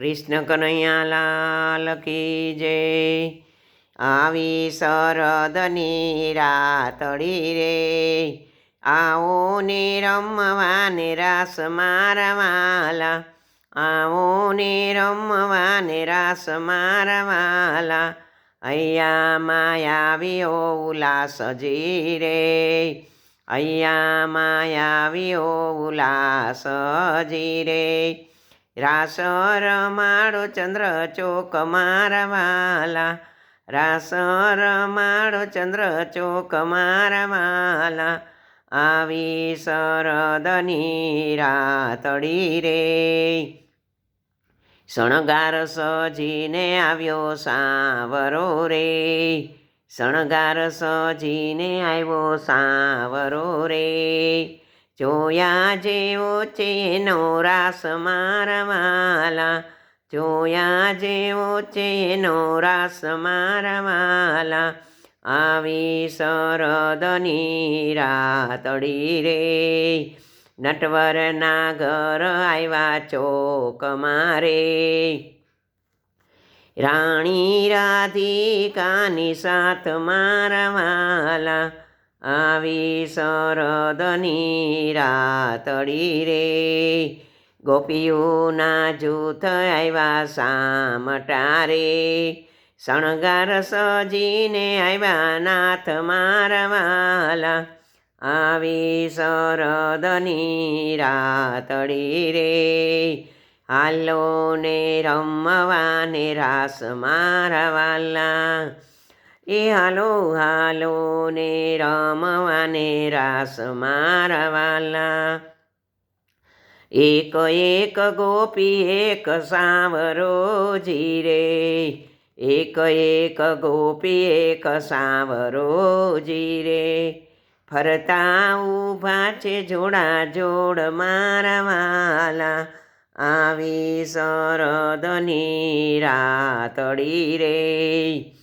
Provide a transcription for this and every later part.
કૃષ્ણ કનૈયા લાલ કી જય. આવી શરદની રાતડી રે. આવો ને રમવા ને રાસ મારવાલા. આવો ને રમવા ને રાસ મારવાલા. અહીંયા માયાવીઓ ઉલાસ જી રે. અહીંયા માયાવીઓ ઉલાસ જી રે. રાસ રમાડો ચંદ્ર ચોક મારવાલા. રાસ રમાડો ચંદ્ર ચોક મારવાલા. આવી શરદની રાતડી રે. શણગાર સજીને આવ્યો સાવરો રે. શણગાર સજીને આવ્યો સાવરો રે. જોયા જેવો છે એનો રાસ મારવાલા જોયા જેવો છે રાસ મારવાલા આવી શરદની રાતડી રે. નટવરના ઘર આવ્યા ચોક મારે. રાણી રાધિકાની સાથ મારવાલા આવી શરદની રાતડી રે. ગોપીઓના જૂથ આવ્યા સામટા રે. શણગાર સજીને આવ્યા નાથ મારવાલા. આવી શરદની રાતડી રે. હાલો ને રમવા ને રાસ મારવાલા. એ હાલો હાલો ને રમવાને રાસ મારવાલા. એક એક ગોપી, એક સાવરો જીરે. એક એક ગોપી, એક સાવરો જીરે. ફરતા ઊભા છે જોડા જોડ મારવાલા. આવી શરદની રાતડી રે.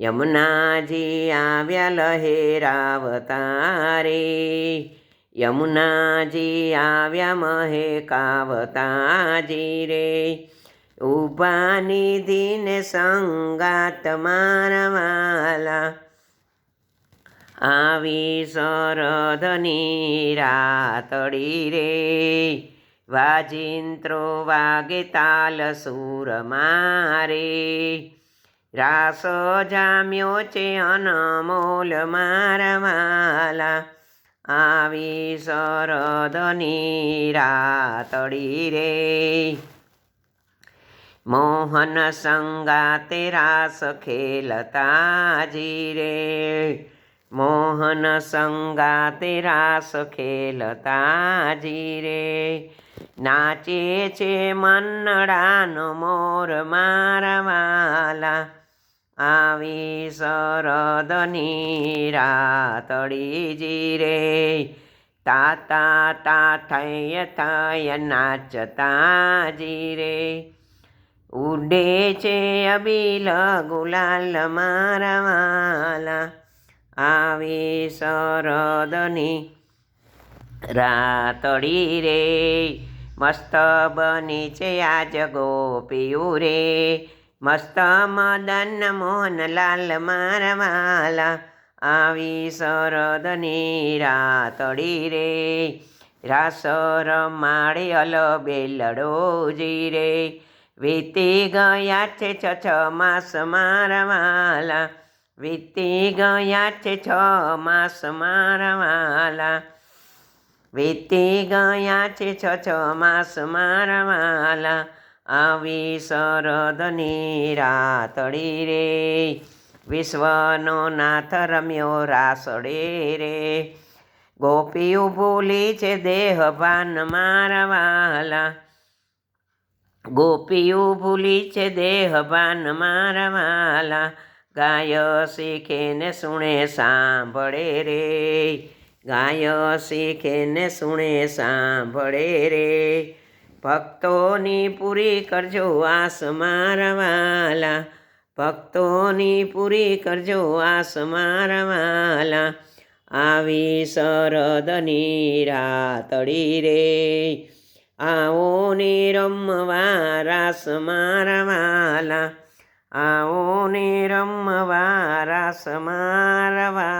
યમુનાજી આવ્યા લહેરાવતારે યમુનાજી આવ્યા મહે કાવતાજી રે. ઊભા નિધિને સંગાત મારવાલા. આવી શરદની રાતડી રે. વાજિંત્રો વાગે તાલ સુર મારે. રાસ જામ્યો છે અનમોલ મારવાલા આવી શરદની રાતડી રે. મોહન સંગાતે રાસ ખેલતા જી રે મોહન સંગાતે રાસ ખેલતા જી રે નાચે છે મન્નડાનો મોર મારવાલા આવી શરદની રાતડી જીરે. તાતા તા થય થય નાચતા જીરે. ઉડે છે અબીલ ગુલાલ મારવાલા આવી શરદની રાતડી રે. મસ્ત બની છે આજ ગોપીયું રે મસ્ત મદન મોહનલાલ મારવાલા આવી શરદની રાતડી રે રાસર માળી અલ બેલડો જી રે વીતી ગયા છે છ છ માસ મારવાલા, વીતી ગયા છે છ માસ મારવાલા. વીતી ગયા છે છ છ માસ મારવાલા આવી શરદની રાતડી રે. વિશ્વનો નાથ રમ્યો રાસડે રે. ગોપીઓ ભૂલી છે દેહ ભાન મારવાલા. ગોપીઓ ભૂલી છે દેહ ભાન મારવાલા. ગાય શીખે ને સુણે સાંભળે રે. ગાય શીખે ને સુણે સાંભળે રે. ભક્તોની પૂરી કરજો આસ મારવાલા. ભક્તોની પૂરી કરજો આસ મારવાલા. આવી શરદની રાતડી રે. આવો ને રમવા રાસ મારા વાલા આવો ને રમવા રાસ મારા વાલા